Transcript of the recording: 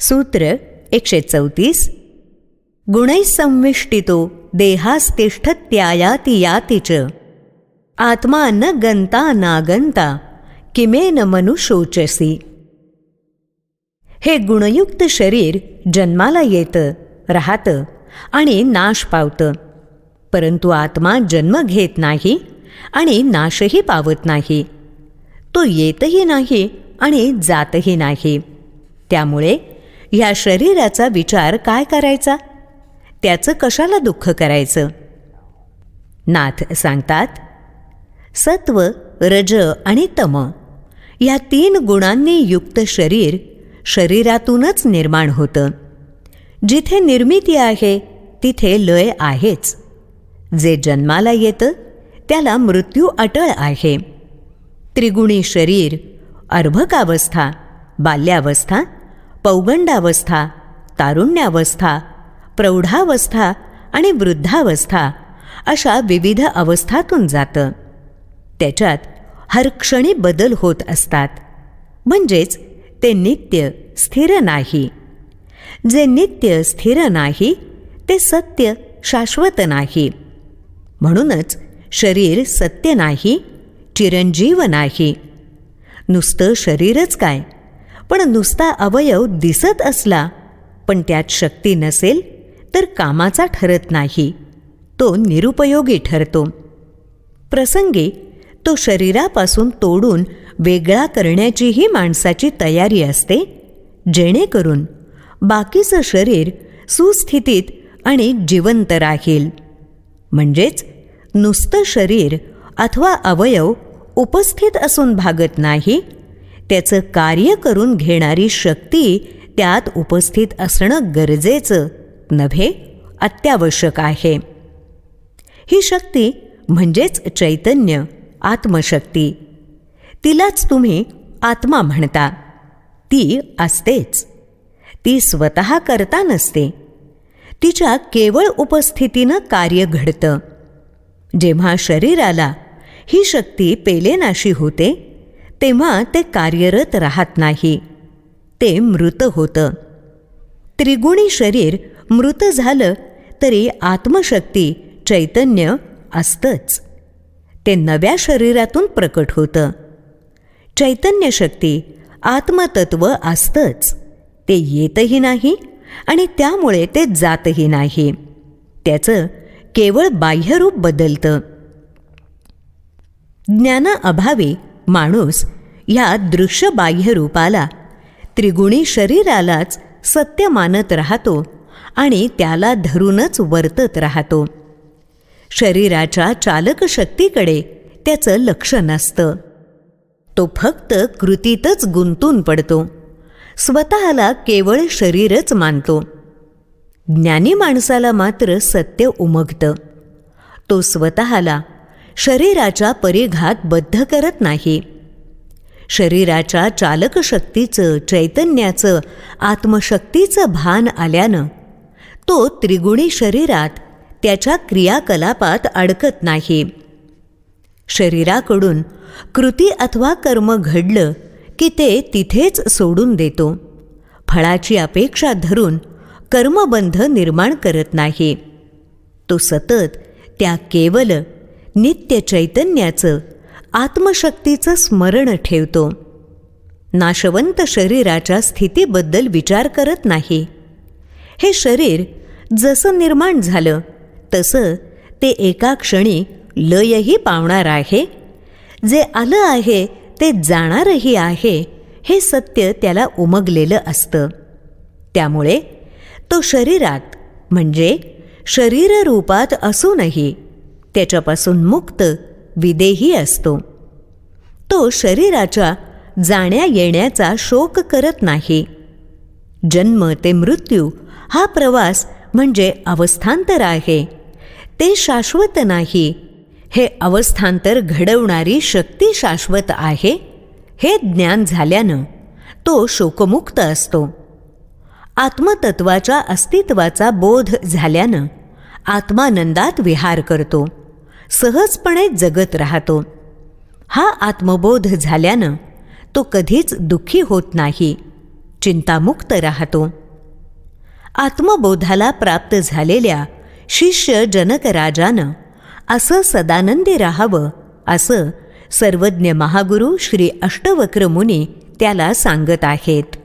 सूत्र एकशे चौतीस गुणैसंविष्टितो देहास्तिष्ठत्यायाति याति च. आत्मा न गंता नागंता किमेन मनुशोचसी हे गुणयुक्त शरीर जन्माला येतं राहतं आणि नाश पावतं. परंतु आत्मा जन्म घेत नाही आणि नाशही पावत नाही. तो येतही नाही आणि जातही नाही. त्यामुळे ह्या शरीराचा विचार काय करायचा? त्याचं कशाला दुःख करायचं? नाथ सांगतात सत्व रज आणि तम या तीन गुणांनी युक्त शरीर शरीरातूनच निर्माण होतं. जिथे निर्मिती आहे तिथे लय आहेच. जे जन्माला येतं त्याला मृत्यू अटळ आहे. त्रिगुणी शरीर अर्भकावस्था बाल्यावस्था पौगंडावस्था तारुण्यावस्था प्रौढावस्था आणि वृद्धावस्था अशा विविध अवस्थातून जातं. त्याच्यात हरक्षणी बदल होत असतात. म्हणजेच ते नित्य स्थिर नाही. जे नित्य स्थिर नाही ते सत्य शाश्वत नाही. म्हणूनच शरीर सत्य नाही चिरंजीव नाही. नुसतं शरीरच काय? पण नुसता अवयव दिसत असला पण त्यात शक्ती नसेल तर कामाचा ठरत नाही. तो निरुपयोगी ठरतो. प्रसंगी तो शरीरापासून तोडून वेगळा करण्याचीही माणसाची तयारी असते जेणेकरून बाकीचं शरीर सुस्थितीत आणि जिवंत राहील. म्हणजेच नुसतं शरीर अथवा अवयव उपस्थित असून भागत नाही त्याचं कार्य करून घेणारी शक्ती त्यात उपस्थित असणं गरजेचं नव्हे? अत्यावश्यक आहे. ही शक्ती म्हणजेच चैतन्य आत्मशक्ती. तिलाच तुम्ही आत्मा म्हणता. ती असतेच. ती स्वतः करता नसते. तिच्या केवळ उपस्थितीनं कार्य घडतं. जेव्हा शरीराला ही शक्ती पेलेनाशी होते तेव्हा ते कार्यरत राहत नाही. ते मृत होतं. त्रिगुणी शरीर मृत झालं तरी आत्मशक्ती चैतन्य असतंच. ते नव्या शरीरातून प्रकट होतं. चैतन्य शक्ती आत्मतत्व असतंच. ते येतही नाही आणि त्यामुळे ते जातही नाही. त्याचं केवळ बाह्यरूप बदलतं. ज्ञानाअभावी माणूस ह्या दृश्य बाह्यरूपाला त्रिगुणी शरीरालाच सत्य मानत राहतो आणि त्याला धरूनच वर्तत राहतो. शरीराच्या चालक शक्तीकडे त्याचं लक्ष नसतं. तो फक्त कृतीतच गुंतून पडतो. स्वतःला केवळ शरीरच मानतो. ज्ञानी माणसाला मात्र सत्य उमगतं. तो स्वतःला शरीराच्या परिघात बद्ध करत नाही. शरीराच्या चालकशक्तीचं चैतन्याचं आत्मशक्तीचं भान आल्यानं तो त्रिगुणी शरीरात त्याच्या क्रियाकलापात अडकत नाही. शरीराकडून कृती अथवा कर्म घडलं की ते तिथेच सोडून देतो. फळाची अपेक्षा धरून कर्मबंध निर्माण करत नाही. तो सतत त्या केवल नित्य चैतन्याचं आत्मशक्तीचं स्मरण ठेवतो. नाशवंत शरीराच्या स्थितीबद्दल विचार करत नाही. हे शरीर जसं निर्माण झालं तसं ते एका क्षणी लयही पावणार आहे. जे आलं आहे ते जाणारही आहे हे सत्य त्याला उमगलेलं असतं. त्यामुळे तो शरीरात म्हणजे शरीररूपात असूनही त्याच्यापासून मुक्त विदेही असतो. तो शरीराच्या जाण्या येण्याचा शोक करत नाही. जन्म ते मृत्यू हा प्रवास म्हणजे अवस्थांतर आहे. ते शाश्वत नाही. हे अवस्थांतर घडवणारी शक्ती शाश्वत आहे हे ज्ञान झाल्यानं तो शोकमुक्त असतो. आत्मतत्वाच्या अस्तित्वाचा बोध झाल्यानं आत्मानंदात विहार करतो. सहजपणे जगत राहतो. हा आत्मबोध झाल्यानं तो कधीच दुःखी होत नाही चिंतामुक्त राहतो. आत्मबोधाला प्राप्त झालेल्या शिष्य जनकराजानं असं सदानंदी राहावं असं सर्वज्ञ महागुरु श्री अष्टवक्र मुनी त्याला सांगत आहेत.